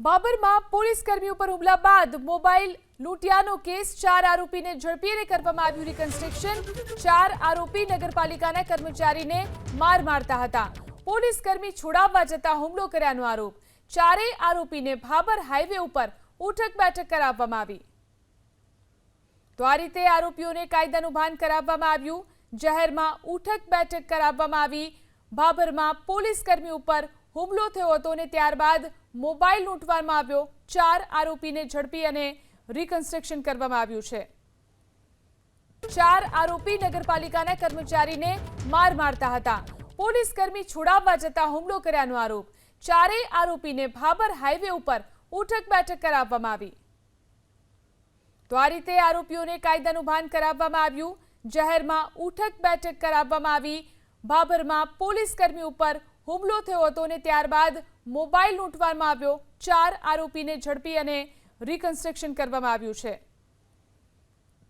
બાબરમાં police કર્મી ઉપર હુમલા બાદ મોબાઈલ લૂંટિયાનો કેસ ચાર આરોપીને ઝડપીને કરવામાં આવ્યું રિકન્સ્ટ્રક્શન ચાર આરોપી નગરપાલિકાના કર્મચારીને માર મારતા હતા. પોલીસ કર્મી છોડાવવા જતા હુમલો કર્યાનો આરોપ. ચારેય આરોપીને ભાબર હાઈવે ઉપર ઉઠક બેઠક કરાવવામાં આવી. તો આ રીતે આરોપીઓને કાયદાનું ભાન કરાવવામાં આવ્યું. જાહેરમાં ઉઠક બેઠક કરાવવામાં આવી. ભાભરમાં પોલીસ કર્મી ઉપર હુમલો થયો હતો અને ત્યારબાદ મોબાઈલ લૂંટવામાં આવ્યો. ચાર આરોપીને ઝડપી અને રિકન્સ્ટ્રક્શન કરવામાં આવ્યું છે. ચાર આરોપી નગરપાલિકાના કર્મચારીને માર મારતા હતા. પોલીસ કર્મી છોડાવવા જતા હુમલો કર્યાનો આરોપ. ચારેય આરોપીને ભાબર હાઈવે ઉપર ઉઠક બેઠક કરાવવામાં આવી. તો આ રીતે આરોપીઓને કાયદાનું ભાન કરાવવામાં આવ્યું. જાહેરમાં ઉઠક બેઠક કરાવવામાં આવી. ભાભરમાં પોલીસ કર્મી ઉપર હુમલો થયો હતો અને ત્યારબાદ મોબાઈલ લૂંટવામાં આવ્યો. ચાર આરોપીને ઝડપી અને રિકન્સ્ટ્રક્શન કરવામાં આવ્યું છે.